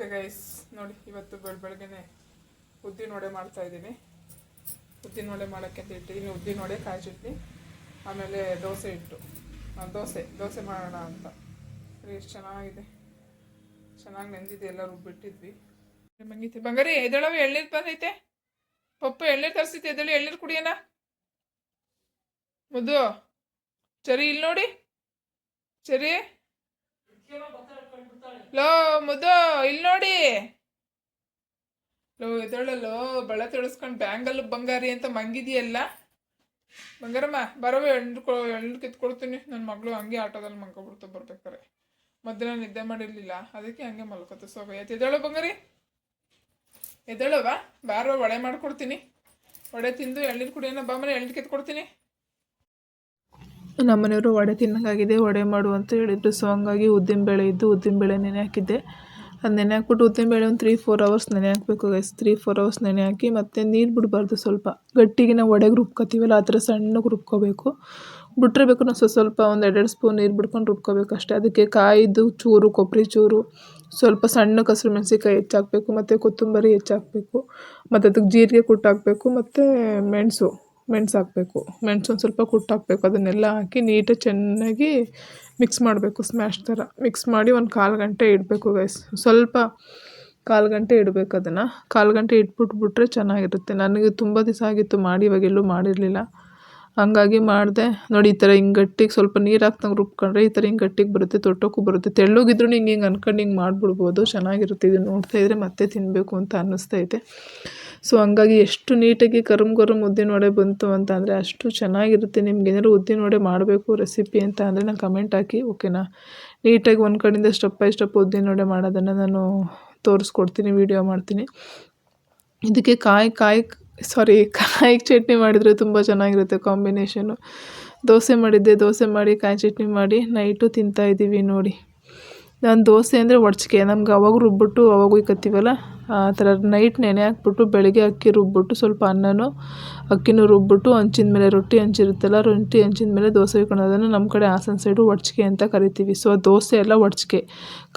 Okay guys ನೋಡಿ, ಇವತ್ತು ಬೆಳ, ಬೆಳಗ್ಗೆನೆ ಉದ್ದಿನ ವಡೆ ಮಾಡ್ತಾ ಇದ್ದೀನಿ. ಉದ್ದಿನ ವಡೆ ಮಾಡೋಕ್ಕೆ ಅಂತ ಇಟ್ಟಿದ್ದೀನಿ ಉದ್ದಿನ ವಡೆ, ಕಾಯಿ ಆಮೇಲೆ ದೋಸೆ ಇಟ್ಟು. ದೋಸೆ ದೋಸೆ ಮಾಡೋಣ ಅಂತ. ಎಷ್ಟು ಚೆನ್ನಾಗಿದೆ. ಚೆನ್ನಾಗಿ ನೆಂದಿದೆ ಎಲ್ಲ ರುಬ್ಬಿಟ್ಟಿದ್ವಿ ಮಂಗಿತಿ, ಬಂಗಾರಿ, ಎದಳವ ಎಳ್ನೀರು ಬಂದೈತೆ? ಪಪ್ಪು ಎಳ್ನೀರು ತರಿಸೈತೆ ಎದಳು ಎಳ್ನೀರು ಕುಡಿಯೋಣ? ಮುದ್ದು ಸರಿ ಇಲ್ಲಿ ನೋಡಿ. ಸರಿ ಲೋ, ಮುದ್ದು ಇಲ್ಲಿ ನೋಡಿ. ಲೋ ಎದಳಲ್ಲೋ ಬಳೆ ತೊಳಸ್ಕೊಂಡು ಬ್ಯಾಂಗಲ್ ಬಂಗಾರಿ ಅಂತ ಮಂಗಿದೆಯಲ್ಲ. ಬಂಗಾರಮ್ಮ ಬರೋ ಕೊ, ಎಳ್ಳು ಕಿತ್ಕೊಡ್ತೀನಿ. ನನ್ನ ಮಗಳು ಹಂಗೆ ಆಟೋದಲ್ಲಿ ಮಲ್ಕೊಬಿಡ್ತು ಬರ್ಬೇಕಾರೆ. ನಾನು ನಿದ್ದೆ ಮಾಡಿರಲಿಲ್ಲ. ಅದಕ್ಕೆ ಹಂಗೆ ಮಲ್ಕೋತು ಸೋಗ ಎದ್ದು ಎದಳು ಬಂಗಾರಿ? ಎದಳವ? ಬಾರೋ, ವಡೆ ಮಾಡ್ಕೊಡ್ತೀನಿ. ಒಡೆ ತಿಂದು ಎಳ್ನೀರು ಕುಡಿಯೋಣ. ಬಾ ಮನೆ, ಎಳ್ನೀರು ಕಿತ್ಕೊಡ್ತೀನಿ. ನಮ್ಮನೆಯವರು ವಡೆ ತಿನ್ನೋಕ್ಕಾಗಿದೆ, ವಡೆ ಮಾಡು ಅಂತ ಹೇಳಿದ್ರು. ಸೊ ಹಂಗಾಗಿ ಉದ್ದಿನಬೇಳೆ ಇದ್ದು ಉದ್ದಿನಬೇಳೆ ನೆನೆ ಹಾಕಿದ್ದೆ. ಅದು ನೆನೆ ಹಾಕ್ಬಿಟ್ಟು ಉದ್ದಿನಬೇಳೆ ಒಂದು ತ್ರೀ ಫೋರ್ ಅವರ್ಸ್ ನೆನೆ ಹಾಕಬೇಕು ಗೈಸ್ ತ್ರೀ ಫೋರ್ ಅವರ್ಸ್ ನೆನೆ ಹಾಕಿ ಮತ್ತು ನೀರು ಬಿಡಬಾರ್ದು ಸ್ವಲ್ಪ. ಗಟ್ಟಿಗೆ ನಾವು ವಡೆಗೆ ರುಬ್ಕೋತೀವಲ್ಲ ಆ ಥರ ಸಣ್ಣಗೆ ರುಬ್ಕೋಬೇಕು. ಬಿಟ್ಟಿರಬೇಕು ಬೇಕು ನಾವು ಸ್ವಲ್ಪ ಒಂದು ಎರಡೆರಡು ಸ್ಪೂನ್ ನೀರು ಬಿಡ್ಕೊಂಡು ರುಬ್ಕೋಬೇಕು ಅಷ್ಟೇ. ಅದಕ್ಕೆ ಕಾಯಿದ್ದು ಚೂರು ಕೊಬ್ಬರಿ ಚೂರು, ಸ್ವಲ್ಪ ಸಣ್ಣ ಕಸರು ಮೆಣಸಿಕಾಯಿ ಹೆಚ್ಚಾಕಬೇಕು, ಮತ್ತು ಕೊತ್ತಂಬರಿ ಹೆಚ್ಚಾಕಬೇಕು, ಮತ್ತು ಅದಕ್ಕೆ ಜೀರಿಗೆ ಕುಟ್ಟಾಕಬೇಕು, ಮತ್ತು ಮೆಣಸು. ಮೆಣಸು ಹಾಕಬೇಕು. ಮೆಣಸು ಒಂದು ಸ್ವಲ್ಪ ಕುಟ್ಟು ಹಾಕಬೇಕು. ಅದನ್ನೆಲ್ಲ ಹಾಕಿ ನೀಟಾಗಿ ಚೆನ್ನಾಗಿ ಮಿಕ್ಸ್ ಮಾಡಬೇಕು ಸ್ಮ್ಯಾಶ್ ಥರ. ಮಿಕ್ಸ್ ಮಾಡಿ ಒಂದು ಕಾಲು ಗಂಟೆ ಇಡಬೇಕು ಗೈಸ್ ಸ್ವಲ್ಪ ಕಾಲು ಗಂಟೆ ಇಡಬೇಕು ಅದನ್ನು. ಕಾಲು ಗಂಟೆ ಇಟ್ಬಿಟ್ಬಿಟ್ರೆ ಚೆನ್ನಾಗಿರುತ್ತೆ. ನನಗೆ ತುಂಬ ದಿವಸ ಆಗಿತ್ತು ಮಾಡಿ ಇವಾಗೆಲ್ಲೂ ಮಾಡಿರಲಿಲ್ಲ. ಹಂಗಾಗಿ ಮಾಡಿದೆ. ನೋಡಿ, ಈ ಥರ ಹಿಂಗೆ ಗಟ್ಟಿಗೆ ಸ್ವಲ್ಪ ನೀರು ಹಾಕ್ದಂಗೆ ರುಬ್ಕೊಂಡ್ರೆ ಈ ಥರ ಹಿಂಗೆ ಗಟ್ಟಿಗೆ ಬರುತ್ತೆ ತೊಟ್ಟೋಕ್ಕೂ ಬರುತ್ತೆ. ತೆಳ್ಳೋಗಿದ್ರು ಹಿಂಗೆ ಹಿಂಗೆ ಅನ್ಕೊಂಡು ಹಿಂಗೆ ಮಾಡಿಬಿಡ್ಬೋದು. ಚೆನ್ನಾಗಿರುತ್ತೆ. ಇದು ನೋಡ್ತಾ ಇದ್ದರೆ ಮತ್ತೆ ತಿನ್ನಬೇಕು ಅಂತ ಅನ್ನಿಸ್ತೈತೆ ಸೊ ಹಂಗಾಗಿ ಎಷ್ಟು ನೀಟಾಗಿ ಕರುಮ್ ಗರುಮ್ ಉದ್ದಿನ ವಡೆ ಬಂತು ಅಂತ ಅಂದರೆ ಅಷ್ಟು ಚೆನ್ನಾಗಿರುತ್ತೆ. ನಿಮ್ಗೆ ಏನಾದ್ರು ಉದ್ದಿನ ವಡೆ ಮಾಡಬೇಕು ರೆಸಿಪಿ ಅಂತ ಅಂದರೆ ನಾನು ಕಮೆಂಟ್ ಹಾಕಿ ಓಕೆನಾ ನೀಟಾಗಿ ಒಂದು ಕಡೆಯಿಂದ ಸ್ಟೆಪ್ ಬೈ ಸ್ಟೆಪ್ ಉದ್ದಿನ ವಡೆ ಮಾಡೋದನ್ನು ನಾನು ತೋರಿಸ್ಕೊಡ್ತೀನಿ ವೀಡಿಯೋ ಮಾಡ್ತೀನಿ. ಇದಕ್ಕೆ ಕಾಯಿ ಕಾಯಿ ಸಾರಿ ಕಾಯಿ ಚಟ್ನಿ ಮಾಡಿದರೆ ತುಂಬ ಚೆನ್ನಾಗಿರುತ್ತೆ ಕಾಂಬಿನೇಷನು ದೋಸೆ ಮಾಡಿದ್ದೆ, ದೋಸೆ ಮಾಡಿ, ಕಾಯಿ ಚಟ್ನಿ ಮಾಡಿ ನೈಟು ತಿಂತಾಯಿದ್ದೀವಿ ನೋಡಿ. ನಾನು ದೋಸೆ ಅಂದರೆ ಒಡ್ಚಿಕೆ ನಮ್ಗೆ ಅವಾಗ ರುಬ್ಬಿಟ್ಟು ಅವಾಗ ಉಯ್ಕೊತೀವಲ್ಲ ಆ ಥರ ನೈಟ್ ನೆನೆ ಹಾಕ್ಬಿಟ್ಟು ಬೆಳಗ್ಗೆ ಅಕ್ಕಿ ರುಬ್ಬಿಟ್ಟು ಸ್ವಲ್ಪ ಅನ್ನನೂ ಅಕ್ಕಿನೂ ರುಬ್ಬಿಟ್ಟು ಹಂಚಿನ ಮೇಲೆ ರೊಟ್ಟಿ ಹಂಚಿರುತ್ತಲ್ಲ, ರೊಟ್ಟಿ ಹಂಚಿನ ಮೇಲೆ ದೋಸೆ ಇಟ್ಕೊಳ್ಳೋದನ್ನು ನಮ್ಮ ಕಡೆ ಹಾಸನ ಸೈಡು ಒಡ್ಚಿಕೆ ಅಂತ ಕರಿತೀವಿ. ಸೊ ದೋಸೆ ಎಲ್ಲ ಒಡ್ಚಿಕೆ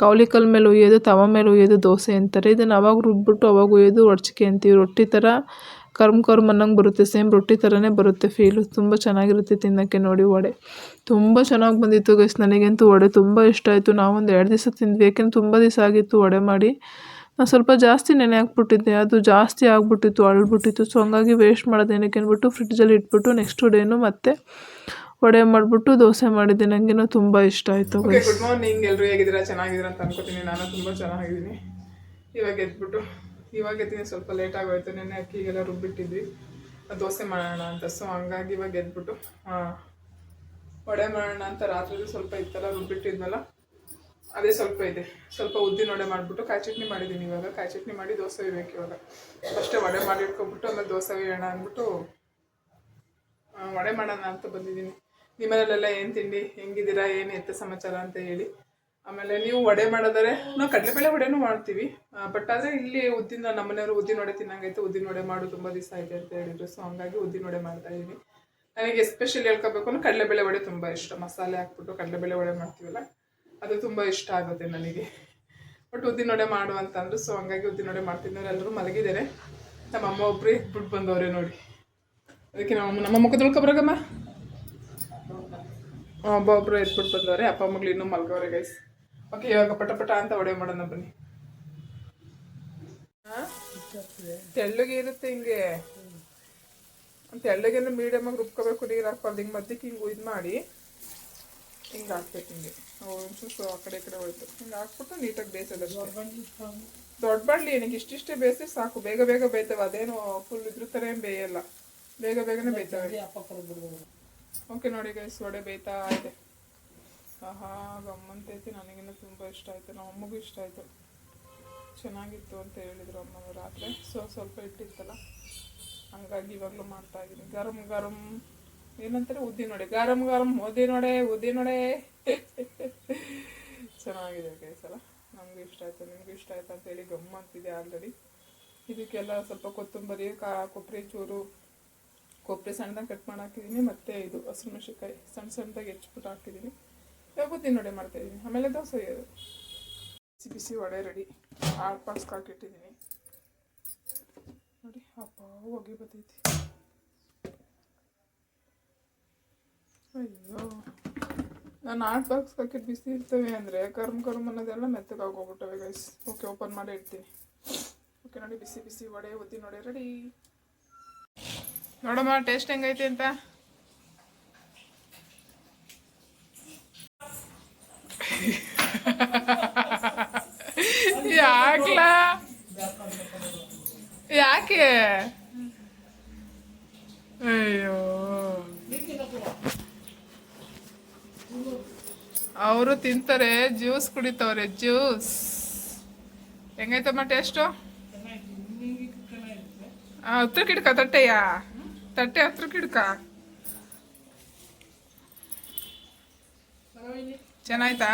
ಕಾವಲಿ ಕಲ್ ಮೇಲೆ ಉಯ್ಯೋದು, ತವ ಮೇಲೆ ಉಯ್ಯೋದು ದೋಸೆ ಅಂತಾರೆ. ಇದನ್ನು ಅವಾಗ ರುಬ್ಬಿಟ್ಟು ಅವಾಗ ಉಯ್ಯೋದು ಒಡ್ಚಿಕೆ ಅಂತೀವಿ. ರೊಟ್ಟಿ ಥರ ಕರ್ಮ್ ಕರ್ಮ್ ಅನ್ನಂಗೆ ಬರುತ್ತೆ ಸೇಮ್ ರೊಟ್ಟಿ ಥರನೇ ಬರುತ್ತೆ ಫೀಲು ತುಂಬ ಚೆನ್ನಾಗಿರುತ್ತೆ ತಿನ್ನೋಕ್ಕೆ ನೋಡಿ ವಡೆ. ತುಂಬ ಚೆನ್ನಾಗಿ ಬಂದಿತ್ತು ಗೈಸ್ ನನಗಂತೂ ವಡೆ ತುಂಬ ಇಷ್ಟ ಆಯಿತು. ನಾವೊಂದು ಎರಡು ದಿವಸ ತಿಂದ್ವಿ. ಯಾಕೆಂದ್ರೆ ತುಂಬ ದಿವಸ ಆಗಿತ್ತು ವಡೆ ಮಾಡಿ. ನಾನು ಸ್ವಲ್ಪ ಜಾಸ್ತಿ ನೆನೆ ಹಾಕ್ಬಿಟ್ಟಿದ್ದೆ. ಅದು ಜಾಸ್ತಿ ಆಗಿಬಿಟ್ಟಿತ್ತು ಅಳ್ಬಿಟ್ಟಿತ್ತು. ಸೊ ಹಂಗಾಗಿ ವೇಸ್ಟ್ ಮಾಡೋದು ಏನಕ್ಕೆ ಅಂದ್ಬಿಟ್ಟು ಫ್ರಿಡ್ಜಲ್ಲಿ ಇಟ್ಬಿಟ್ಟು ನೆಕ್ಸ್ಟ್ ಡೇನು ಮತ್ತೆ ವಡೆ ಮಾಡಿಬಿಟ್ಟು ದೋಸೆ ಮಾಡಿದ್ದೆ. ನನಗೇನೋ ತುಂಬ ಇಷ್ಟ ಆಯಿತು ಗುಡ್ ಮಾರ್ನಿಂಗ್ ಎಲ್ಲರೂ ಹೇಗಿದ್ದೀರಾ? ಚೆನ್ನಾಗಿದ್ದೀರಾ ಅಂತ ಅನ್ಕೋತೀನಿ. ನಾನು ತುಂಬ ಚೆನ್ನಾಗಿದ್ದೀನಿ. ಇವಾಗ ಎದ್ಬಿಟ್ಟು ಇವಾಗ ಎದ್ದೀನಿ ಸ್ವಲ್ಪ ಲೇಟ್ ಆಗೋಯ್ತು. ನೆನ್ನೆ ಅಕ್ಕಿಗೆಲ್ಲ ರುಬ್ಬಿಟ್ಟಿದ್ವಿ. ದೋಸೆ ಮಾಡೋಣ ಅಂತ. ಸೊ ಹಂಗಾಗಿ ಇವಾಗ ಎದ್ಬಿಟ್ಟು ವಡೆ ಮಾಡೋಣ ಅಂತ ರಾತ್ರಿ ಸ್ವಲ್ಪ ಇತ್ತಲ್ಲ ರುಬ್ಬಿಟ್ಟಿದ್ನಲ್ಲ ಅದೇ ಸ್ವಲ್ಪ ಇದೆ. ಸ್ವಲ್ಪ ಉದ್ದಿನ ವಡೆ ಮಾಡಿಬಿಟ್ಟು ಕಾಯಿ ಚಟ್ನಿ ಮಾಡಿದ್ದೀನಿ ಇವಾಗ. ಕಾಯಿ ಚಟ್ನಿ ಮಾಡಿ ದೋಸೆ ಬೇಕು ಇವಾಗ. ಫಸ್ಟೇ ವಡೆ ಮಾಡಿ ಇಟ್ಕೊಂಡ್ಬಿಟ್ಟು ಆಮೇಲೆ ದೋಸೆ ಇಡೋಣ ಅಂದ್ಬಿಟ್ಟು ವಡೆ ಮಾಡೋಣ ಅಂತ ಬಂದಿದ್ದೀನಿ. ನಿಮ್ಮನೇಲೆಲ್ಲ ಏನು ತಿಂಡಿ? ಹೆಂಗಿದ್ದೀರಾ? ಏನು ಎತ್ತ ಸಮಾಚಾರ ಅಂತ ಹೇಳಿ. ಆಮೇಲೆ ನೀವು ವಡೆ ಮಾಡೋದಾರೆ, ನಾವು ಕಡಲೆಬೇಳೆ ವಡೆನೂ ಮಾಡ್ತೀವಿ. ಬಟ್ ಆದರೆ ಇಲ್ಲಿ ಉದ್ದಿನ, ನಮ್ಮನೆಯವರು ಉದ್ದಿನ ವಡೆ ತಿನ್ನಂಗೈತೆ ಉದ್ದಿನ ವಡೆ ಮಾಡು ತುಂಬ ದಿವಸ ಇದೆ ಅಂತ ಹೇಳಿದ್ರು. ಸೊ ಹಂಗಾಗಿ ಉದ್ದಿನ ವಡೆ ಮಾಡ್ತಾ ಇದ್ದೀನಿ. ನನಗೆ ಎಸ್ಪೆಷಲಿ ಹೇಳ್ಕೋಬೇಕು ಅಂದ್ರೆ ಕಡಲೆಬೇಳೆ ವಡೆ ತುಂಬ ಇಷ್ಟ. ಮಸಾಲೆ ಹಾಕ್ಬಿಟ್ಟು ಕಡಲೆಬೇಳೆ ವಡೆ ಮಾಡ್ತೀವಲ್ಲ? ಅದು ತುಂಬ ಇಷ್ಟ ಆಗುತ್ತೆ ನನಗೆ. ಬಟ್ ಉದ್ದಿನ ವಡೆ ಮಾಡು ಅಂತಂದ್ರು ಸೊ ಹಂಗಾಗಿ ಉದ್ದಿನ ವಡೆ ಮಾಡ್ತಿದ್ದಾರೆ ಎಲ್ಲರೂ ಮಲಗಿದ್ದಾರೆ. ನಮ್ಮ ಅಮ್ಮ ಒಬ್ಬರು ಇಟ್ಬಿಟ್ಟು ಬಂದವ್ರೆ ನೋಡಿ. ಅದಕ್ಕೆ ನಮ್ಮ ನಮ್ಮ ಮುಖ ತೊಳ್ಕೊಬ್ರಾಗಮ್ಮ. ಒಬ್ಬ ಒಬ್ಬರು ಎತ್ಬಿಟ್ಟು ಬಂದವ್ರೆ, ಅಪ್ಪ ಮಗಳು ಇನ್ನೂ ಮಲಗವ್ರೆ ಗೈಸ್ ಓಕೆ ಇವಾಗ ಪಟ ಪಟ ಅಂತ ಒಡೆ ಮಾಡೋಣ ಬನ್ನಿ? ತೆಳ್ಳಗೆ ಇರುತ್ತೆ ಹಿಂಗೆ. ತೆಳ್ಳಗೆ ಮೀಡಿಯಮ್ ಆಗಿ ರುಬ್ಕೋಬೇಕು, ನೀರು ಹಾಕ್ಬಾರ್ದು. ಹಿಂಗೆ ಮಧ್ಯಕ್ಕೆ ಹಿಂಗೆ ಇದು ಮಾಡಿ. ಹಿಂಗೆ ಹಾಕ್ಬೇಕು ಹಿಂಗೆ. ಒಂಚೂರು ಆ ಕಡೆ ಈ ಕಡೆ ಹೋಯ್ತು. ಹಿಂಗೆ ಹಾಕ್ಬಿಟ್ಟು ನೀಟಾಗಿ ಬೇಯಿಸೋದು ದೊಡ್ಡ ಬಾಡ್ಲಿ ನನಗೆ ಇಷ್ಟಿಷ್ಟೇ ಬೇಯಿಸಿ ಸಾಕು. ಬೇಗ ಬೇಗ ಬೇಯ್ತವೆ. ಅದೇನು ಫುಲ್ ಇದ್ರ ಥರ ಏನು ಬೇಯಲ್ಲ. ಬೇಗ ಬೇಗನೆ ಬೇಯ್ತವೆ. ಓಕೆ ನೋಡಿ ಗೈಸ್ ವಡೆ ಬೇಯ್ತಾ ಇದೆ. ಆಹಾ, ಗಮ್ಮಂತೈತಿ. ನನಗಿನ್ನ ತುಂಬ ಇಷ್ಟ ಆಯಿತು. ನಮ್ಮ ಅಮ್ಮಗೂ ಇಷ್ಟ ಆಯಿತು. ಚೆನ್ನಾಗಿತ್ತು ಅಂತ ಹೇಳಿದ್ರು ಅಮ್ಮನ ರಾತ್ರಿ. ಸೊ, ಸ್ವಲ್ಪ ಇಟ್ಟಿತ್ತಲ್ಲ ಹಂಗಾಗಿ ಇವಾಗಲೂ ಮಾಡ್ತಾ ಇದ್ದೀನಿ ಗರಂ ಗರಂ. ಏನಂತಾರೆ? ಉದ್ದಿನ ವಡೆ ಗರಂ ಗರಂ ಉದ್ದಿನ ನೋಡೆ ಉದ್ದಿನ ನೋಡೆ. ಚೆನ್ನಾಗಿದೆ ಗೈಸ್ ಅಲ್ಲ ನಮಗೂ ಇಷ್ಟ ಆಯಿತು, ನಿಮಗೂ ಇಷ್ಟ ಆಯ್ತು ಅಂತೇಳಿ ಗಮ್ಮಂತಿದೆ ಆಲ್ರೆಡಿ ಇದಕ್ಕೆಲ್ಲ ಸ್ವಲ್ಪ ಕೊತ್ತಂಬರಿ, ಕಾ, ಕೊಬ್ಬರಿ, ಚೂರು, ಕೊಬ್ಬರಿ ಸಣ್ಣದಾಗಿ ಕಟ್ ಮಾಡಿ ಹಾಕಿದ್ದೀನಿ ಮತ್ತು ಇದು ಮೆಣಸಿನಕಾಯಿ ಸಣ್ಣ ಸಣ್ಣದಾಗಿ ಹೆಚ್ಚಿಬಿಟ್ಟು ಹಾಕಿದ್ದೀನಿ ಉದ್ದಿನ ನೋಡೆ ಮಾಡ್ತಾಯಿದ್ದೀನಿ ಆಮೇಲೆ ದೋಸೆ ಇದು ಬಿಸಿ ಬಿಸಿ ವಡೆ ರೆಡಿ ಆರು ಪಾಸ್ಕ್ ಹಾಕಿಟ್ಟಿದ್ದೀನಿ ನೋಡಿ, ಅಪ್ಪ, ಹೋಗಿ ಬರ್ತೈತಿ. ಅಯ್ಯೋ. ನಾನು ಆರ್ಟ್ ಬಾಕ್ಸ್ ಹಾಕಿಟ್ಟು ಬಿಸಿ ಇರ್ತವೆ ಅಂದರೆ ಕರ್ಮ್ ಕರ್ಮ್ ಅನ್ನೋದೆಲ್ಲ ಮೆತ್ತಗಾಗಿ ಹೋಗ್ಬಿಟ್ಟವೆ ಗೈಸ್ ಓಕೆ ಓಪನ್ ಮಾಡಿ ಇಡ್ತೀನಿ. ಓಕೆ ನೋಡಿ, ಬಿಸಿ ಬಿಸಿ ವಡೆ ಹೊತ್ತಿ ನೋಡಿ ರೆಡಿ ನೋಡಮ್ಮ ಟೇಸ್ಟ್ ಹೆಂಗೈತೆ ಅಂತ? ಯಾಕೆ ಯಾಕೆ? ಅವರು ತಿಂತಾರೆ ಜ್ಯೂಸ್ ಕುಡಿತವ್ರೆ ಜ್ಯೂಸ್ ಹೆಂಗೈತಮ್ಮ ಟೇಸ್ಟು ಹತ್ರ ಕಿಡ್ಕ ತಟ್ಟೆಯ? ತಟ್ಟೆ ಹತ್ರ ಕಿಡ್ಕ ಚೆನ್ನಾಯ್ತಾ?